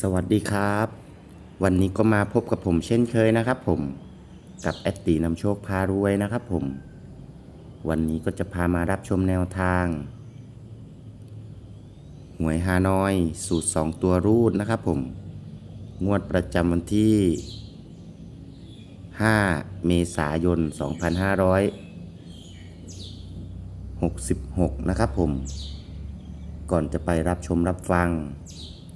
สวัสดีครับ วันนี้ก็มาพบกับผมเช่นเคยนะครับผมกับแอดตีนำโชคพารวยนะครับผม วันนี้ก็จะพามารับชมแนวทางหวยฮานอยสูตร 2 ตัวรูดนะครับผม งวดประจำวันที่ 5 เมษายน 2566 นะครับผม ก่อนจะไปรับชมรับฟัง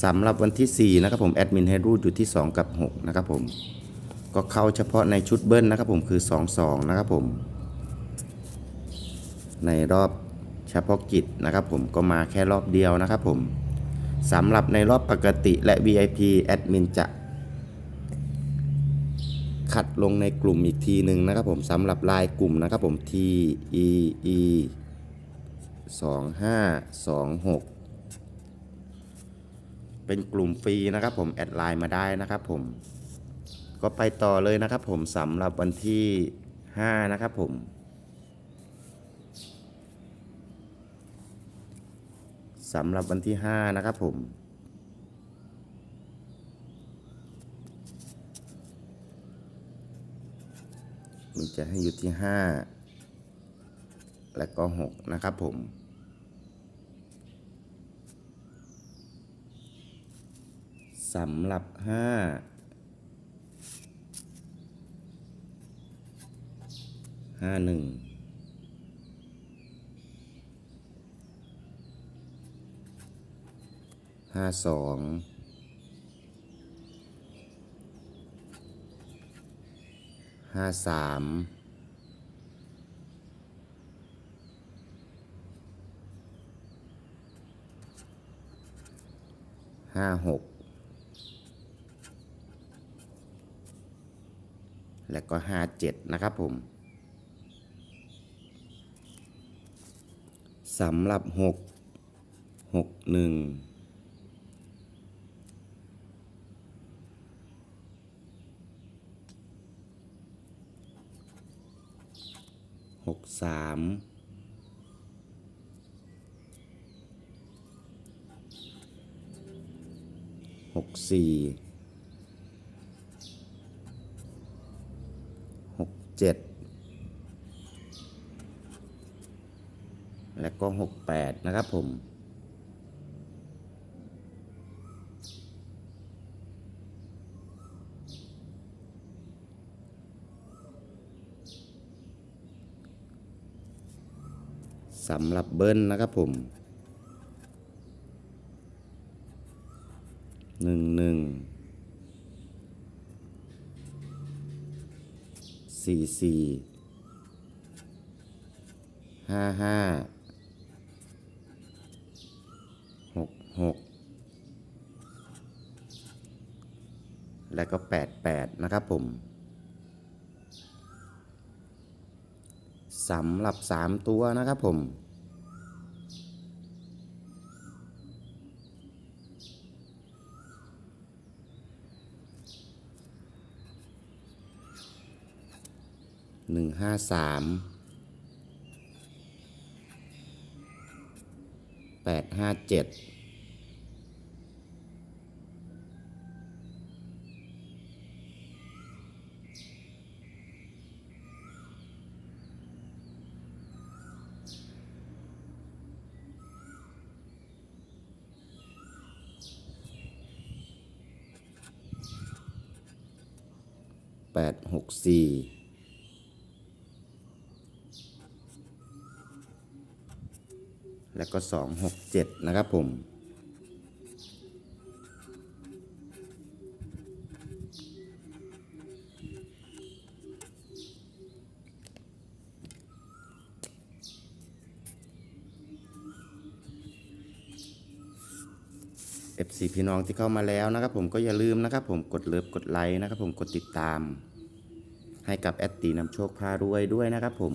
สำหรับวันที่ 4 นะครับผมแอดมินให้รูดอยู่ที่ 2 กับ 6 นะครับผม ก็เข้าเฉพาะในชุดเบิ้ลนะครับผมคือ 2 2 นะครับผม ในรอบเฉพาะกิจนะครับผมก็มาแค่รอบเดียวนะครับผมสำหรับในรอบปกติและ VIP แอดมินจะคัดลงในกลุ่มอีกทีหนึ่งนะครับผมสำหรับลายกลุ่มนะครับผม T E E 2526 เป็นกลุ่มฟรีนะครับผมแอดไลน์มาได้นะครับผม ก็ไปต่อเลยนะครับผมสำหรับวันที่ 5 นะครับผมสำหรับวันที่ 5 นะครับผมมันจะให้อยู่ที่ 5 และก็ 6 นะครับผม สำหรับ5ห้าหนึ่งห้าสองห้าสามห้าหก และก็ห้าเจ็ดนะครับผมสำหรับหกหกหนึ่งหกสามหกสี่ หก เจ็ดและก็หกแปดนะครับผมสำหรับเบิ้ลนะครับผมหนึ่งหนึ่ง สี่สี่ห้าห้าหกหกและก็แปดแปดนะครับผมสำหรับสามตัวนะครับผม หนึ่งห้าสามแปดห้าเจ็ดแปดหกสี่ แล้วก็สองหกเจ็ดนะครับผมส FC พี่น้องที่เข้ามาแล้วนะครับผมก็อย่าลืมนะครับผมกดเลิฟกดไลค์นะครับผมกดติดตาม ให้กับแอดตีนำโชคพารวยด้วยนะครับผม